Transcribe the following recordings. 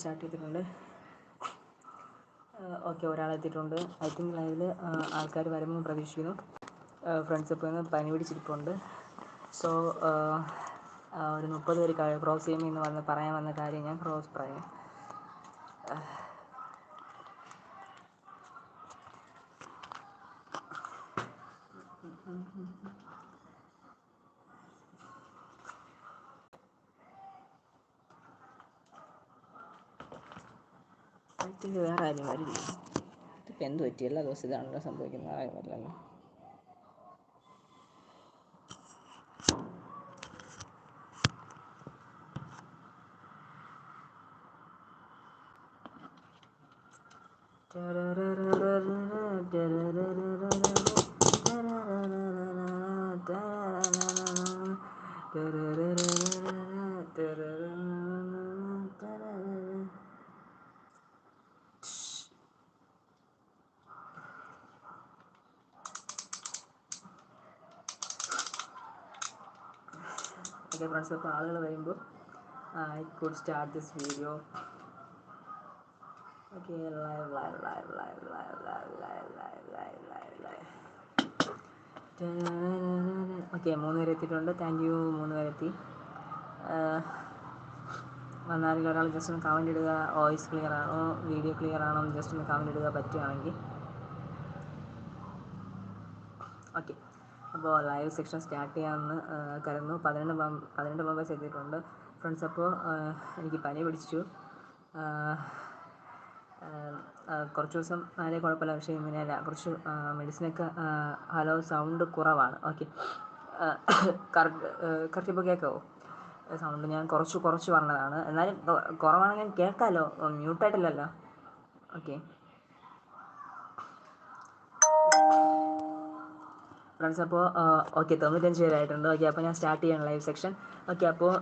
Start ചെയ്തിട്ടുണ്ട്. Okay ഒരാളെത്തിയിട്ടുണ്ട് I think ലൈവിൽ ആൾക്കാർ വരുമെന്ന് പ്രതീക്ഷിക്കുന്നു. ഫ്രണ്ട്സ് ഇപ്പോൾ നിന്ന് പനി പിടിച്ചിരിപ്പുണ്ട്. സോ ഒരു മുപ്പത് പേര് ക്രോസ് ചെയ്യുമ്പോൾ ഇന്ന് വന്ന് പറയാൻ വന്ന കാര്യം ഞാൻ ക്രോസ് പറയാം. ഐ തിങ്ക് വേറെ ആരും വരില്ല ഇതിപ്പോൾ എന്ത് പറ്റി എല്ലാ ദിവസവും ഇതാണല്ലോ സംഭവിക്കുന്നത് ആരും അപ്പോൾ ആളുകൾ വരുമ്പോൾ I could start this video okay okay മൂന്ന് പേര് എത്തിയിട്ടുണ്ട് താങ്ക് യു മൂന്ന് പേരെത്തി വന്നാലും ഒരാൾ ജസ്റ്റ് ഒന്ന് കമന്റ് ഇടുക വോയിസ് ക്ലിയർ ആണോ വീഡിയോ ക്ലിയർ ആണോ ജസ്റ്റ് ഒന്ന് കമന്റ് ഇടുക പറ്റുകയാണെങ്കിൽ ഓക്കെ അപ്പോൾ ലൈവ് സെക്ഷൻ സ്റ്റാർട്ട് ചെയ്യാമെന്ന് കരുതുന്നു. പതിനെട്ട് പതിനെട്ട് മെമ്പേഴ്സ് എത്തിയിട്ടുണ്ട് ഫ്രണ്ട്സ് അപ്പോൾ എനിക്ക് പനി പിടിച്ചു. കുറച്ച് ദിവസം വളരെ കുഴപ്പമില്ല. പക്ഷേ ഇങ്ങനെ കുറച്ച് മെഡിസിനൊക്കെ ഹലോ സൗണ്ട് കുറവാണ്. ഓക്കെ കറക്റ്റ് കറക്റ്റ് ഇപ്പോൾ കേൾക്കാവോ സൗണ്ട് ഞാൻ കുറച്ച് കുറച്ച് പറഞ്ഞതാണ്. എന്നാലും കുറവാണെങ്കിൽ കേൾക്കാമല്ലോ മ്യൂട്ടായിട്ടില്ലല്ലോ ഓക്കെ ഫ്രണ്ട്സ് അപ്പോൾ ഓക്കെ തൊണ്ണൂറ്റഞ്ച് പേരായിട്ടുണ്ട് ഓക്കെ അപ്പോൾ ഞാൻ സ്റ്റാർട്ട് ചെയ്യണം ലൈവ് സെക്ഷൻ ഓക്കെ അപ്പോൾ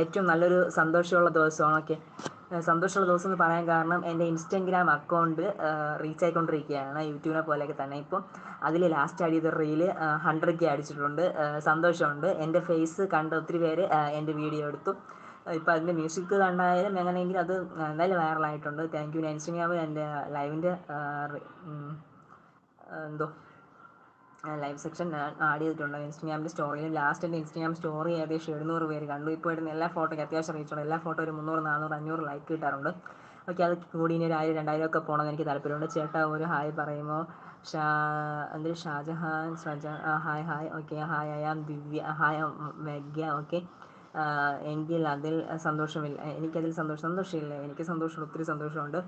ഏറ്റവും നല്ലൊരു സന്തോഷമുള്ള ദിവസമാണ്. ഓക്കെ സന്തോഷമുള്ള ദിവസം എന്ന് പറയാൻ കാരണം എന്റെ ഇൻസ്റ്റഗ്രാം അക്കൗണ്ട് റീച്ച് ആയിക്കൊണ്ടിരിക്കുകയാണ്. യൂട്യൂബിനെ പോലെയൊക്കെ തന്നെ. ഇപ്പോൾ അതിൽ ലാസ്റ്റ് ആഡ് ചെയ്ത റീൽ ഹൺഡ്രഡ് കെ അടിച്ചിട്ടുണ്ട്. സന്തോഷമുണ്ട്. എന്റെ ഫേസ് കണ്ട ഒത്തിരി പേര് എന്റെ വീഡിയോ എടുത്തു. ഇപ്പോൾ അതിന്റെ മ്യൂസിക് കണ്ടായാലും എങ്ങനെയെങ്കിലും അത് എന്തായാലും വൈറലായിട്ടുണ്ട് താങ്ക് യു ഞാൻ ഇൻസ്റ്റഗ്രാമിൽ എന്റെ ലൈവിന്റെ എന്തോ ലൈവ് സെക്ഷൻ ആഡ് ചെയ്തിട്ടുണ്ട് ഇൻസ്റ്റാഗ്രാമിൽ സ്റ്റോറിയിൽ ലാസ്റ്റ് എന്റെ ഇൻസ്റ്റാഗ്രാം സ്റ്റോറി ഏകദേശം എഴുന്നൂറ് പേര് കണ്ടു. ഇപ്പോൾ ഇടുന്ന എല്ലാ ഫോട്ടോയ്ക്ക് അത്യാവശ്യം റീച്ചുണ്ട് എല്ലാ ഫോട്ടോ ഒരു മുന്നൂറ് നാനൂറ് അഞ്ഞൂറ് ലൈക്ക് കിട്ടാറുണ്ട്. ഓക്കെ അത് കൂടി ഇനി ഒരു ആയിരം രണ്ടായിരം ഒക്കെ പോകണമെന്ന് എനിക്ക് താല്പര്യമുണ്ട്. ചേട്ടാ ഒരു ഹായ് പറയുമോ? ഷാ എന്തൊരു Shajahan Shaja hi hi okay hi I'm Divya hi മെഗ്യ okay എങ്കിൽ അതിൽ സന്തോഷമില്ല. എനിക്കതിൽ സന്തോഷം സന്തോഷമില്ല. എനിക്ക് സന്തോഷം ഒത്തിരി സന്തോഷമുണ്ട്.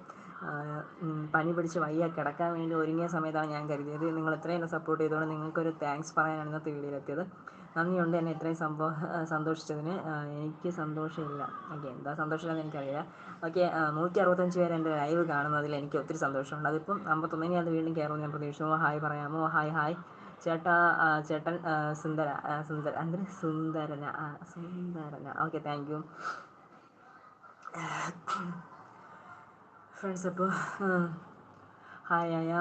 പനി പിടിച്ച് വയ്യ കിടക്കാൻ വേണ്ടി ഒരുങ്ങിയ സമയത്താണ് ഞാൻ കരുതിയത്. നിങ്ങൾ ഇത്രയും എന്നെ സപ്പോർട്ട് ചെയ്തുകൊണ്ട് നിങ്ങൾക്കൊരു താങ്ക്സ് പറയാനാണ് ഇന്നത്തെ വീഡിയോയിലെത്തിയത് നന്ദിയുണ്ട് എന്നെ ഇത്രയും സംഭവം സന്തോഷിച്ചതിന്. എനിക്ക് സന്തോഷമില്ല. ഓക്കെ എന്താ സന്തോഷമില്ലെന്ന് എനിക്കറിയില്ല. ഓക്കെ നൂറ്റി അറുപത്തഞ്ച് പേര് എന്റെ ലൈവ് കാണുന്നതിൽ എനിക്ക് ഒത്തിരി സന്തോഷമുണ്ട്. അതിപ്പം അമ്പത്തൊന്നിനെ അത് വീണ്ടും കയറുമെന്ന് ഞാൻ പ്രതീക്ഷിക്കുന്നു. ഹായ് പറയാമോ? Hi hi. ചേട്ട ചേട്ടൻ സുന്ദര സുന്ദര എന്തൊരു സുന്ദരന സുന്ദരന. ഓക്കെ താങ്ക് യു ഫ്രണ്ട്സ് അപ്പോൾ ഹായ് ആയ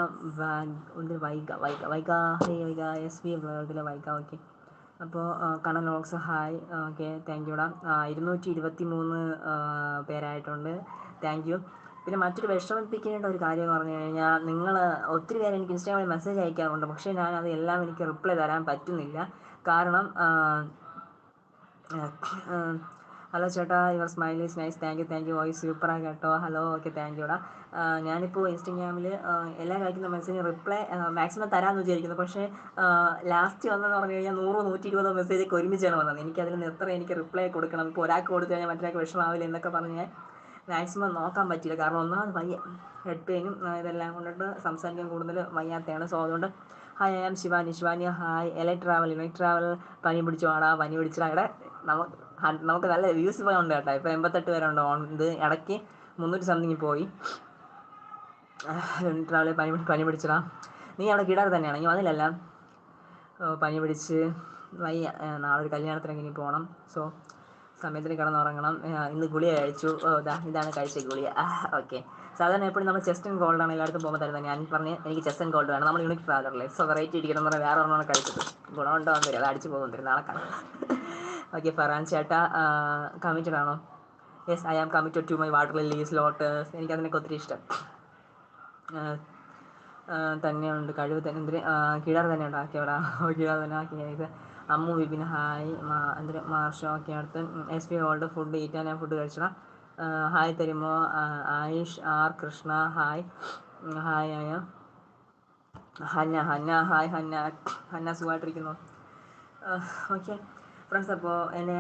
ഉണ്ട് Vaiga Vaiga Vaiga. Hey Vaiga. S B ബ്ലോഗിലെ Vaiga okay അപ്പോൾ കണ്ണൻ ലോക്സ് ഹായ് ഓക്കെ താങ്ക് യുടാ ഇരുന്നൂറ്റി ഇരുപത്തി മൂന്ന് പേരായിട്ടുണ്ട്. താങ്ക് യു പിന്നെ മറ്റൊരു വിഷമിപ്പിക്കേണ്ട ഒരു കാര്യം എന്ന് പറഞ്ഞു കഴിഞ്ഞാൽ നിങ്ങൾ ഒത്തിരി പേര് എനിക്ക് ഇൻസ്റ്റാഗ്രാമിൽ മെസ്സേജ് അയക്കാറുണ്ട്. പക്ഷേ ഞാൻ അത് എല്ലാം എനിക്ക് റിപ്ലൈ തരാൻ പറ്റുന്നില്ല. കാരണം ഹലോ ചേട്ടാ. Your smile is nice thank you thank you voice സൂപ്പറാണ് കേട്ടോ. ഹലോ ഓക്കെ താങ്ക് യുടാ ഞാനിപ്പോൾ ഇൻസ്റ്റഗ്രാമിൽ എല്ലാ കാര്യത്തിനും മെസ്സേജ് റിപ്ലൈ മാക്സിമം തരാമെന്ന് വിചാരിക്കുന്നു. പക്ഷേ ലാസ്റ്റ് വന്നതെന്ന് പറഞ്ഞു കഴിഞ്ഞാൽ നൂറ് നൂറ്റി ഇരുപതോ മെസ്സേജൊക്കെ ഒരുമിച്ചാണ് വന്നത്. എനിക്കതിൽ എത്ര എനിക്ക് റിപ്ലൈ കൊടുക്കണം? ഇപ്പോൾ ഒരാൾക്ക് കൊടുത്തു കഴിഞ്ഞാൽ മറ്റൊരാൾക്ക് വിഷമാവില്ല എന്നൊക്കെ പറഞ്ഞ് മാക്സിമം നോക്കാൻ പറ്റില്ല കാരണം ഒന്നാമത് വയ്യ ഹെഡ് പെയിനും ഇതെല്ലാം കൊണ്ടിട്ട് സംസാരിക്കാൻ കൂടുതൽ വയ്യാത്തയാണ്. സോ അതുകൊണ്ട് hi I am Shivani Shivani hi എലൈ travel ഇലൈ ട്രാവൽ പനി പിടിച്ചു വാടാ പനി പിടിച്ചാ? ഇവിടെ നമുക്ക് നമുക്ക് നല്ല വ്യൂസ് ഉണ്ട് കേട്ടോ. ഇപ്പൊ എൺപത്തെട്ട് പേരുണ്ട് ഓൺ ഇത് ഇടയ്ക്ക് മുന്നൂറ്റി സംതിങ് പോയി. ട്രാവൽ പനി പനി പിടിച്ചടാ നീ അവിടെ കിടാറ് തന്നെയാണ്. നീ വന്നില്ലല്ല? പനി പിടിച്ച് വയ്യ. നാളെ ഒരു കല്യാണത്തിനൊക്കെ ഇനി പോകണം സോ സമയത്തിന് കിടന്നുറങ്ങണം. ഇന്ന് ഗുളിക കഴിച്ചു. ഇതാ ഇതാണ് കഴിച്ച ഗുളിക. ഓക്കെ. സാധാരണ എപ്പോഴും നമ്മൾ ചെസ്റ്റ് ആൻഡ് ഗോൾഡ് ആണ് എല്ലായിടത്തും പോകുമ്പോൾ തരുന്നത് ഞാൻ പറഞ്ഞു എനിക്ക് ചെസ്റ്റ് ആൻഡ് ഗോൾഡ് വേണം. നമ്മൾ യൂണിക് ട്രാവലറല്ലേ സോ വെറൈറ്റി ഇരിക്കണം എന്ന് പറഞ്ഞാൽ വേറെ ഒരെണ്ണം കഴിച്ചത് ഗുണമുണ്ടോ എന്ന് അത് അടിച്ചു പോകും. നാളെ കാണാം ഓക്കെ ഫറാൻ ചേട്ടാ കമ്മിറ്റഡ് ആണോ? Yes I am committed to my water lilies ലോട്ടേഴ്സ് എനിക്കതിനൊക്കെ ഒത്തിരി ഇഷ്ടം. തന്നെയുണ്ട്. കഴിവ് തന്നെ. എന്തിന്? കിഴാർ തന്നെ ഉണ്ടാക്കി അവിടെ. കിഴാർ തന്നെ ആക്കി. ഇത് അമ്മു വിപിൻ ഹായ് എന്തിന്? മാർഷോ ഒക്കെ അടുത്ത്. എസ് പി ഓൾഡ് ഫുഡ് ഈറ്റാൻ ഞാൻ ഫുഡ് കഴിച്ചണം ഹായ് തരുമോ? Ayush R Krishna hi. Hi ആയ Hannah Hannah hi Hannah. Hannah സുഖമായിട്ടിരിക്കുന്നു. ഓക്കെ. ഫ്രണ്ട്സ് അപ്പോൾ എന്നെ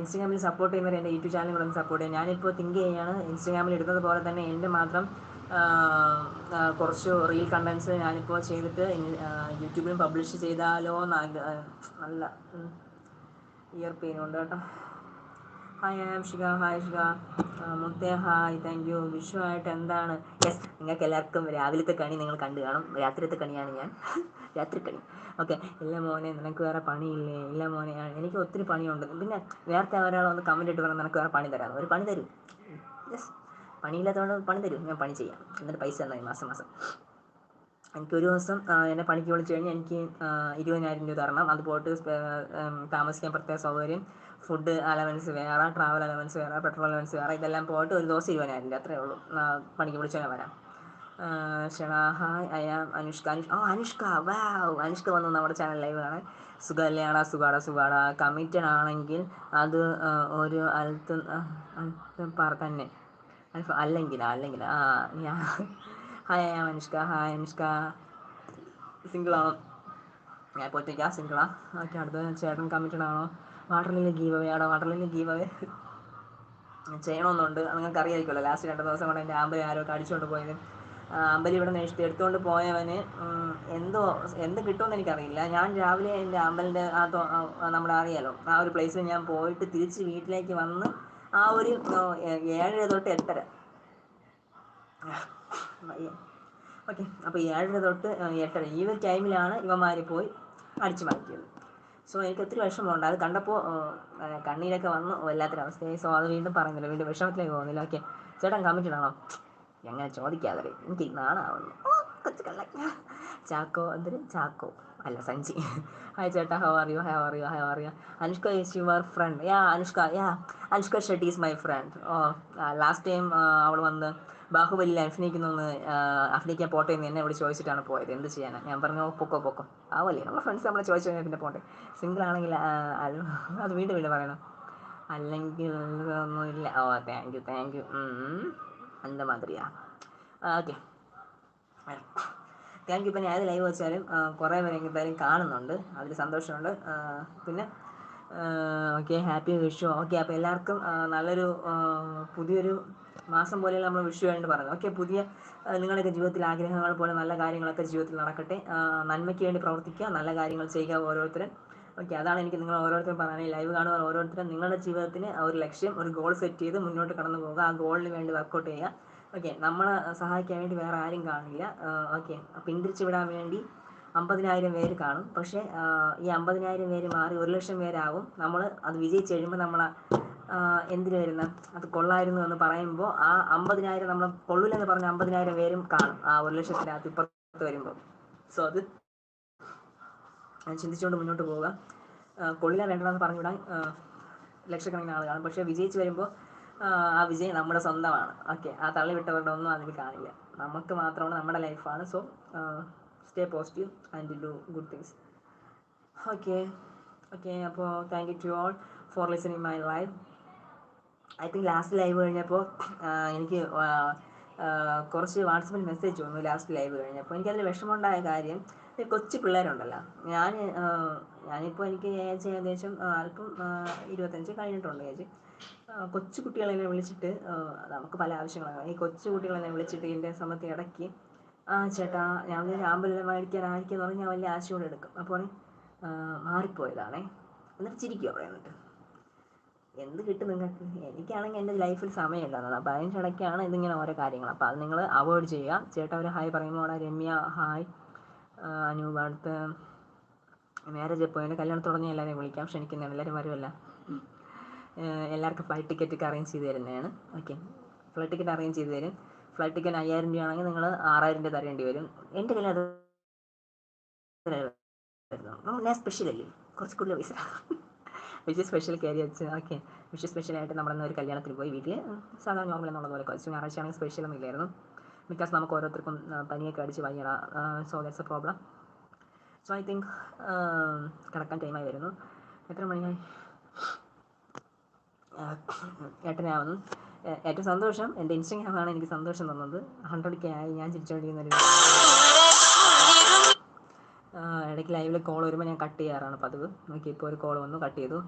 ഇൻസ്റ്റാഗ്രാമിൽ സപ്പോർട്ട് ചെയ്യുന്നവർ എന്റെ യൂട്യൂബ് ചാനൽ കൂടെ സപ്പോർട്ട് ചെയ്യാം ഞാനിപ്പോൾ തിങ്ക് ചെയ്യുകയാണ് ഇൻസ്റ്റാഗ്രാമിൽ ഇടുന്നത് പോലെ തന്നെ എന്റെ മാത്രം കുറച്ച് റീൽ കണ്ടൻസ് ഞാനിപ്പോൾ ചെയ്തിട്ട് യൂട്യൂബിലും പബ്ലിഷ് ചെയ്താലോ എന്ന് നല്ല ഇയർ പെയിൻ ഉണ്ട് കേട്ടോ. Hi am Shika hi Shika മുത്തേ ഹായ് താങ്ക് യു. വിഷുവായിട്ട് എന്താണ്? യെസ് നിങ്ങൾക്ക് എല്ലാവർക്കും രാവിലത്തെ കണി നിങ്ങൾ കണ്ടു കാണും. രാത്രിയത്തെ കണിയാണ് ഞാൻ. രാത്രി കണി. ഓക്കെ. ഇല്ല മോനെ നിനക്ക് വേറെ പണിയില്ലേ? ഇല്ല മോനെ എനിക്ക് ഒത്തിരി പണിയുണ്ട്. പിന്നെ നേരത്തെ ഒരാൾ ഒന്ന് കമന്റ് ഇട്ട് പറഞ്ഞാൽ നിനക്ക് വേറെ പണി തരാം. ഒരു പണി തരും. യെസ്. പണിയില്ലാത്തതുകൊണ്ട് പണി തരും. ഞാൻ പണി ചെയ്യാം. എന്നിട്ട് പൈസ തന്നാൽ മാസം മാസം. എനിക്ക് ഒരു ദിവസം എന്നെ പണിക്ക് വിളിച്ചു കഴിഞ്ഞാൽ എനിക്ക് ഇരുപതിനായിരം രൂപ തരണം. അത് പോയിട്ട് താമസിക്കാൻ പ്രത്യേക സൗകര്യം ഫുഡ് അലവൻസ് വേറെ ട്രാവൽ അലവൻസ് വേറെ പെട്രോൾ അലവൻസ് വേറെ ഇതെല്ലാം പോയിട്ട് ഒരു ദിവസം ഇരുപതിനായിരം രൂപ അത്രേ ഉള്ളൂ. പണിക്ക് വിളിച്ചാൽ വരാം. ഷണ hi I am Anushka Anush oh Anushka wow Anushka വന്നു നമ്മുടെ ചാനൽ ലൈവ് കാണാൻ. സുഖല്യാണ സുഖാട സുഖാട. കമ്മിറ്റഡ് ആണെങ്കിൽ അത് ഒരു അൽത്ത് പറ തന്നെ. അല്ലെങ്കിൽ അല്ലെങ്കിൽ ആ ഞാൻ hi I Anushka hi Anushka സിംഗിളാണോ ഞാൻ ഇപ്പോൾ ഒറ്റയ്ക്കാ സിംഗിളാ ഓക്കെ അടുത്ത ചേട്ടൻ കമ്മിറ്റഡ് ആണോ? വാട്ടറിൽ ഗീവ് അവേ ആടോ വാട്ടറിൽ ഗീവ് അവേ ചെയ്യണമെന്നുണ്ട് നിങ്ങൾക്ക് അറിയാമായിരിക്കുമല്ലോ ലാസ്റ്റ് രണ്ട് ദിവസം കൊണ്ട് എന്റെ ആമ്പലി ആരോ അടിച്ചുകൊണ്ട് പോയത്. അമ്പലി ഇവിടെ നിന്ന് എടുത്തുകൊണ്ട് പോയവന് എന്തോ എന്ത് കിട്ടുമെന്ന് എനിക്കറിയില്ല. ഞാൻ രാവിലെ എന്റെ അമ്പലിന്റെ ആ നമ്മുടെ അറിയാലോ ആ ഒരു പ്ലേസിൽ ഞാൻ പോയിട്ട് തിരിച്ച് വീട്ടിലേക്ക് വന്ന് ആ ഒരു ഏഴര തൊട്ട് എട്ടര ഓക്കെ. അപ്പോൾ ഏഴര തൊട്ട് എട്ടര. ഈ ഒരു ടൈമിലാണ് ഇവന്മാർ പോയി അടിച്ചു മാറ്റിയത്. സോ എനിക്ക് ഒത്തിരി വിഷമമുണ്ട്. അത് കണ്ടപ്പോൾ കണ്ണീരൊക്കെ വന്നു. വല്ലാത്തൊരവസ്ഥയായി സോ അത് വീണ്ടും പറയുന്നില്ല. വീണ്ടും വിഷമത്തിലേക്ക് പോകുന്നില്ല. ഓക്കെ. ചേട്ടൻ കമ്മിറ്റഡ് എങ്ങനെ ചോദിക്കാതെ എനിക്ക് നാണാവുന്നു. ചാക്കോ എന്തൊരു ചാക്കോ. അല്ല സഞ്ജി. ഹായ് ചേട്ടാ ഹൗ അറിയോ ഹൗ അറിയോ ഹൗ അറിയോ Anushka is your friend ya Anushka ya Anushka Shetty is my friend oh last time അവൾ വന്ന് ബാഹുബലിയിൽ അഭിനയിക്കുന്നു അഭിനയിക്കാൻ പോട്ടെ എന്ന് എന്നെ ഇവിടെ ചോദിച്ചിട്ടാണ് പോയത്. എന്ത് ചെയ്യാനാണ് ഞാൻ പറഞ്ഞു പൊക്കോ പൊക്കോ. ആവല്ലേ നമ്മൾ ഫ്രണ്ട്സ് നമ്മളെ ചോദിച്ചു കഴിഞ്ഞാൽ പിന്നെ പോട്ടെ. സിംഗിൾ ആണെങ്കിൽ അത് വീണ്ടും വീണ്ടും പറയണം. അല്ലെങ്കിൽ ഒന്നുമില്ല ഓ താങ്ക് യു താങ്ക് യു എന്താ മാതിരിയാ? ഓക്കെ താങ്ക് യു ഇപ്പം ഞാൻ ലൈവ് വെച്ചാലും കുറേ പേരെ എന്തായാലും കാണുന്നുണ്ട്. അതിൽ സന്തോഷമുണ്ട്. പിന്നെ ഓക്കെ ഹാപ്പി വിഷു ഓക്കെ അപ്പോൾ എല്ലാവർക്കും നല്ലൊരു പുതിയൊരു മാസം പോലെ നമ്മൾ വിഷു ആയിട്ട് പറയുന്നത് ഓക്കെ പുതിയ നിങ്ങളുടെയൊക്കെ ജീവിതത്തിൽ ആഗ്രഹങ്ങൾ പോലെ നല്ല കാര്യങ്ങളൊക്കെ ജീവിതത്തിൽ നടക്കട്ടെ. നന്മയ്ക്ക് വേണ്ടി പ്രവർത്തിക്കുക നല്ല കാര്യങ്ങൾ ചെയ്യുക ഓരോരുത്തരും. ഓക്കെ അതാണ് എനിക്ക് നിങ്ങൾ ഓരോരുത്തരും പറയാൻ ലൈവ് കാണുക ഓരോരുത്തരും നിങ്ങളുടെ ജീവിതത്തിന് ഒരു ലക്ഷ്യം ഒരു ഗോൾ സെറ്റ് ചെയ്ത് മുന്നോട്ട് കടന്നു പോകുക ആ ഗോളിന് വേണ്ടി വർക്കൗട്ട് ചെയ്യുക. ഓക്കെ നമ്മളെ സഹായിക്കാൻ വേണ്ടി വേറെ ആരും കാണില്ല. ഓക്കെ പിന്തിരിച്ചു വിടാൻ വേണ്ടി അമ്പതിനായിരം പേര് കാണും. പക്ഷേ ഈ അമ്പതിനായിരം പേര് മാറി ഒരു ലക്ഷം പേരാകും നമ്മൾ അത് വിജയിച്ച് കഴിയുമ്പോൾ നമ്മൾ എന്തിനു വരുന്ന? അത് കൊള്ളായിരുന്നു എന്ന് പറയുമ്പോൾ ആ അമ്പതിനായിരം നമ്മൾ കൊള്ളില്ലെന്ന് പറഞ്ഞ അമ്പതിനായിരം പേരും കാണും. ആ ഒരു ലക്ഷത്തിനകത്ത് ഇപ്പുറത്ത് വരുമ്പോൾ സോ അത് ചിന്തിച്ചുകൊണ്ട് മുന്നോട്ട് പോവുക. കൊള്ളില്ല വേണ്ടതെന്ന് പറഞ്ഞുവിടാൻ ലക്ഷക്കണക്കിന് ആൾ കാണും. പക്ഷേ വിജയിച്ച് വരുമ്പോൾ ആ വിജയം നമ്മുടെ സ്വന്തമാണ്. ഓക്കെ ആ തള്ളിവിട്ടവരുടെ ഒന്നും അതിൽ കാണില്ല. നമുക്ക് മാത്രമാണ് നമ്മുടെ ലൈഫാണ്. So stay positive and do good things. Okay okay അപ്പോൾ thank you to all for listening my live I think last live കഴിഞ്ഞപ്പോൾ എനിക്ക് കുറച്ച് വാട്സപ്പിൽ മെസ്സേജ് വന്നു ലാസ്റ്റ് ലൈവ് കഴിഞ്ഞപ്പോൾ എനിക്കതിൽ വിഷമമുണ്ടായ കാര്യം കൊച്ചു പിള്ളേരുണ്ടല്ലോ. ഞാൻ ഞാനിപ്പോൾ എനിക്ക് ഏജ് ഏകദേശം അല്പം ഇരുപത്തഞ്ച് കഴിഞ്ഞിട്ടുണ്ട് ഏജ്. കൊച്ചു കുട്ടികളെന്നെ വിളിച്ചിട്ട് നമുക്ക് പല ആവശ്യങ്ങളാണ്. ഈ കൊച്ചു കുട്ടികളെന്നെ വിളിച്ചിട്ട് ഇതിന്റെ സമയത്ത് ഇടയ്ക്ക് ആ ചേട്ടാ ഞാൻ ഒരു മേടിക്കാൻ ആയിരിക്കും പറഞ്ഞാൽ വലിയ ആശയോടെ എടുക്കും. അപ്പോൾ മാറിപ്പോയതാണേ. എന്നിട്ട് ചിരിക്കും അവിടെ എന്നിട്ട്. എന്ത് കിട്ടും നിങ്ങൾക്ക്? എനിക്കാണെങ്കിൽ എന്റെ ലൈഫിൽ സമയമില്ലാത്തത് അപ്പോൾ അതിന്റെ ഇടയ്ക്കാണ് ഇതിങ്ങനെ ഓരോ കാര്യങ്ങൾ. അപ്പോൾ അത് നിങ്ങൾ അവോയ്ഡ് ചെയ്യുക. ചേട്ടാ ഒരു ഹായ് പറയുമ്പോൾ അവിടെ രമ്യ ഹായ്. അനൂപ് അടുത്ത് മാരേജ് എന്റെ കല്യാണം തുടങ്ങിയ എല്ലാവരെയും വിളിക്കാം. ക്ഷണിക്കുന്ന എല്ലാവരും വരുമല്ല എല്ലാവർക്കും ഫ്ലൈറ്റ് ടിക്കറ്റ് ഒക്കെ അറേഞ്ച് ചെയ്ത് തരുന്നതാണ്. ഓക്കെ ഫ്ലൈറ്റ് ടിക്കറ്റ് അറേഞ്ച് ചെയ്ത് തരും. ഫ്ലൈറ്റ് ടിക്കറ്റ് അയ്യായിരം രൂപ ആണെങ്കിൽ നിങ്ങൾ ആറായിരം രൂപ തരേണ്ടി വരും. എന്റെ കയ്യിൽ അത് ഞാൻ സ്പെഷ്യൽ അല്ലേ? കുറച്ച് കൂടുതൽ പൈസ. വിഷ് സ്പെഷ്യൽ കയറി വെച്ച്. ഓക്കെ വിഷ് സ്പെഷ്യലായിട്ട് നമ്മളന്ന് ഒരു കല്യാണത്തിന് പോയി വീട്ടിൽ സാധാരണ നോർമൽ എന്നുള്ളത് പോലെ കുറച്ച് ഞായറാഴ്ച ആണെങ്കിൽ സ്പെഷ്യൽ ഒന്നും ഇല്ലായിരുന്നു. ബിക്കോസ് നമുക്ക് ഓരോരുത്തർക്കും പനിയൊക്കെ അടിച്ച് വയ്യട so that's a problem so I think കിടക്കാൻ ടൈമായി വരുന്നു. എത്ര മണിയായി? എട്ടനാവുന്നു ഏ- ഏറ്റവും സന്തോഷം എന്റെ ഇൻസ്റ്റഗ്രാമാണ് എനിക്ക് സന്തോഷം തന്നത്. ഹൺഡ്രഡ് കെ ആയി ഞാൻ ചിരിച്ചുകൊണ്ടിരിക്കുന്ന ഒരു ഇടയ്ക്ക് ലൈവിൽ കോൾ വരുമ്പോൾ ഞാൻ കട്ട് ചെയ്യാറാണ് പതിവ്. നോക്കി ഇപ്പോൾ ഒരു കോൾ വന്നു കട്ട് ചെയ്തു.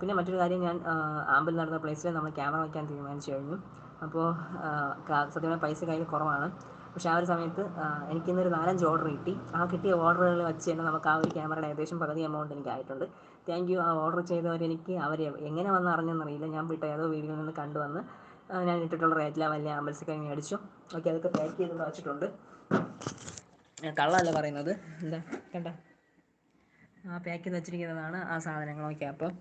പിന്നെ മറ്റൊരു കാര്യം ഞാൻ ആമ്പിൽ നടന്ന പ്ലേസിൽ നമ്മൾ ക്യാമറ വയ്ക്കാൻ തീരുമാനിച്ചു കഴിഞ്ഞു. അപ്പോൾ ആ, ക- സത്യം പറഞ്ഞാൽ പൈസ കയ്യിൽ കുറവാണ്. പക്ഷേ ആ ഒരു സമയത്ത് എനിക്ക് എനിക്കിന്നൊരു നാലഞ്ച് ഓർഡർ കിട്ടി. ആ കിട്ടിയ ഓർഡറുകൾ വെച്ച് തന്നെ നമുക്ക് ആ ഒരു ക്യാമറയുടെ ഏകദേശം പകുതി എമൗണ്ട് എനിക്ക് ആയിട്ടുണ്ട് താങ്ക് യു ആ ഓർഡർ ചെയ്തവർ എനിക്ക് അവർ എങ്ങനെ വന്ന് അറിഞ്ഞെന്നറിയില്ല. ഞാൻ വിട്ട ഏതോ വീഡിയോയിൽ നിന്ന് കണ്ടുവന്ന് ഞാൻ ഇട്ടിട്ടുള്ള റേറ്റിലാണ് വലിയ ആമ്പൽസൊക്കെ മേടിച്ചു ഓക്കെ അതൊക്കെ പാക്ക് ചെയ്ത് വെച്ചിട്ടുണ്ട്. കള്ളല്ല പറയുന്നത്? എന്താ കണ്ട? ആ പാക്ക് ചെയ്ത് വെച്ചിരിക്കുന്നതാണ് ആ സാധനങ്ങളൊക്കെ. അപ്പം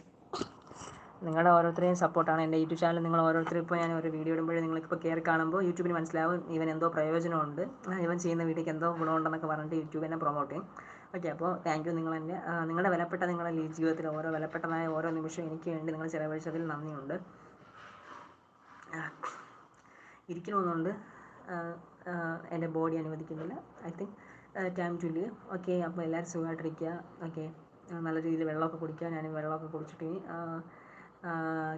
നിങ്ങളുടെ ഓരോരുത്തരെയും സപ്പോർട്ടാണ് എന്റെ യൂട്യൂബ് ചാനൽ. നിങ്ങൾ ഓരോരുത്തരും ഇപ്പോൾ ഞാൻ ഒരു വീഡിയോ ഇടുമ്പോൾ നിങ്ങൾക്കിപ്പോൾ കയറി കാണുമ്പോൾ യൂട്യൂബിന് മനസ്സിലാവും ഇവൻ എന്തോ പ്രയോജനമുണ്ട്. ഇവൻ ചെയ്യുന്ന വീഡിയോക്ക് എന്തോ ഗുണമുണ്ടെന്നൊക്കെ പറഞ്ഞിട്ട് യൂട്യൂബ് എന്നെ പ്രൊമോട്ട് ചെയ്യും. ഓക്കെ അപ്പോൾ താങ്ക് യു നിങ്ങൾ എന്റെ നിങ്ങളുടെ വിലപ്പെട്ട നിങ്ങളുടെ ജീവിതത്തിൽ ഓരോ വിലപ്പെട്ടതായ ഓരോ നിമിഷവും എനിക്ക് വേണ്ടി നിങ്ങൾ ചിലവഴിച്ചതിൽ നന്ദിയുണ്ട്. ഇരിക്കണമെന്നുണ്ട്. എന്റെ ബോഡി അനുവദിക്കുന്നില്ല. I think time to leave okay അപ്പോൾ എല്ലാവരും സുഖമായിട്ടിരിക്കുക. ഓക്കെ നല്ല രീതിയിൽ വെള്ളമൊക്കെ കുടിക്കുക. ഞാൻ വെള്ളമൊക്കെ കുടിച്ചിട്ട്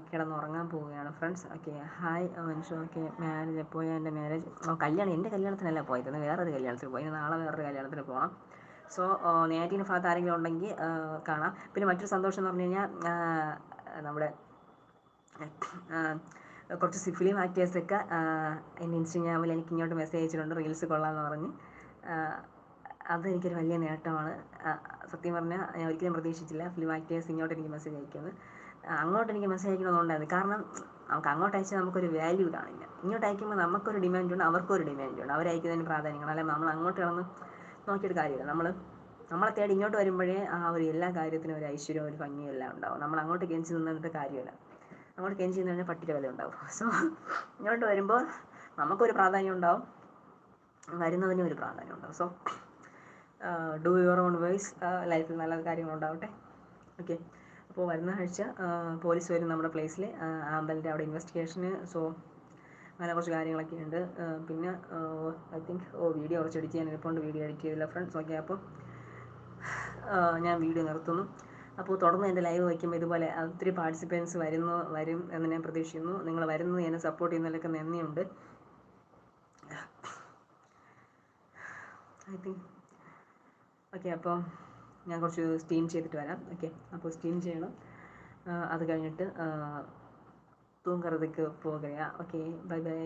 കിടന്നുറങ്ങാൻ പോവുകയാണ്. ഫ്രണ്ട്സ് ഓക്കെ ഹായ് മനുഷ്യ ഓക്കെ മാരേജ് എപ്പോൾ എന്റെ മാരേജ്. കല്യാണം എന്റെ കല്യാണത്തിനല്ല പോയത്? വേറൊരു കല്യാണത്തിന് പോയി. നാളെ വേറൊരു കല്യാണത്തിന് പോകണം സോ നേറ്റീവ് ഭാഗത്ത് ആരെങ്കിലും ഉണ്ടെങ്കിൽ കാണാം. പിന്നെ മറ്റൊരു സന്തോഷം എന്ന് പറഞ്ഞു കഴിഞ്ഞാൽ നമ്മുടെ കുറച്ച് ഫിലിം ആക്ടേഴ്സൊക്കെ എന്റെ ഇൻസ്റ്റഗ്രാമിൽ എനിക്ക് ഇങ്ങോട്ട് മെസ്സേജ് അയച്ചിട്ടുണ്ട്. റീൽസ് കൊള്ളാമെന്ന് പറഞ്ഞ്. അതെനിക്കൊരു അത് വലിയ നേട്ടമാണ്. സത്യം പറഞ്ഞാൽ ഞാൻ ഒരിക്കലും പ്രതീക്ഷിച്ചില്ല ഫിലിം ആക്ടേഴ്സ് ഇങ്ങോട്ട് എനിക്ക് മെസ്സേജ് അയക്കുന്നത്. അങ്ങോട്ട് എനിക്ക് മെസ്സേജ് അയക്കണമെന്നുണ്ടായിരുന്നു കാരണം നമുക്ക് അങ്ങോട്ട് അയച്ചാൽ നമുക്കൊരു വാല്യൂ കാണില്ല. ഇങ്ങോട്ട് അയക്കുമ്പോൾ നമുക്കൊരു ഡിമാൻഡ് ഉണ്ട് അവർക്കൊരു ഡിമാൻഡ് ഉണ്ട്. അവരയക്കുന്നതിന് പ്രാധാന്യങ്ങൾ അല്ലെങ്കിൽ നമ്മൾ അങ്ങോട്ട് കിടന്ന് നോക്കിയിട്ട് കാര്യമില്ല. നമ്മൾ നമ്മളെ തേടി ഇങ്ങോട്ട് വരുമ്പോഴേ ആ ഒരു എല്ലാ കാര്യത്തിനും ഒരു ഐശ്വര്യവും ഒരു ഭംഗിയും എല്ലാം ഉണ്ടാവും. നമ്മൾ അങ്ങോട്ട് കെഞ്ചി നിന്നിട്ട് കാര്യമില്ല. അങ്ങോട്ട് കെഞ്ചി കഴിഞ്ഞാൽ പട്ടിയുടെ വില ഉണ്ടാവും. സോ ഇങ്ങോട്ട് വരുമ്പോൾ നമുക്കൊരു പ്രാധാന്യം ഉണ്ടാവും. വരുന്നതിനും ഒരു പ്രാധാന്യം ഉണ്ടാവും. So do your own voice ലൈഫിൽ നല്ല കാര്യങ്ങളുണ്ടാവട്ടെ ഓക്കെ അപ്പോൾ വരുന്ന ആഴ്ച പോലീസ് വരും നമ്മുടെ പ്ലേസിൽ ആമ്പലിന്റെ അവിടെ ഇൻവെസ്റ്റിഗേഷന് സോ അങ്ങനെ കുറച്ച് കാര്യങ്ങളൊക്കെ ഉണ്ട്. പിന്നെ ഐ തിങ്ക് ഓ വീഡിയോ കുറച്ച് എഡിറ്റ് ചെയ്യാൻ എളുപ്പമുണ്ട് വീഡിയോ എഡിറ്റ് ചെയ്തില്ല ഫ്രണ്ട്സ് ഓക്കെ അപ്പോൾ ഞാൻ വീഡിയോ നിർത്തുന്നു. അപ്പോൾ തുടർന്ന് എന്റെ ലൈവ് വയ്ക്കുമ്പോൾ ഇതുപോലെ ഒത്തിരി പാർട്ടിസിപ്പൻസ് വരുന്നു വരും എന്ന് ഞാൻ പ്രതീക്ഷിക്കുന്നു. നിങ്ങൾ വരുന്നത് എന്നെ സപ്പോർട്ട് ചെയ്യുന്നതിലൊക്കെ നന്ദിയുണ്ട്. ഐ തിങ്ക് ഓക്കെ അപ്പോൾ ഞാൻ കുറച്ച് സ്റ്റീം ചെയ്തിട്ട് വരാം. ഓക്കെ അപ്പോൾ സ്റ്റീം ചെയ്യണം. അത് കഴിഞ്ഞിട്ട് തൂങ്കറതയ്ക്ക് പോകുകയാണ് ഓക്കെ ബൈ ബൈ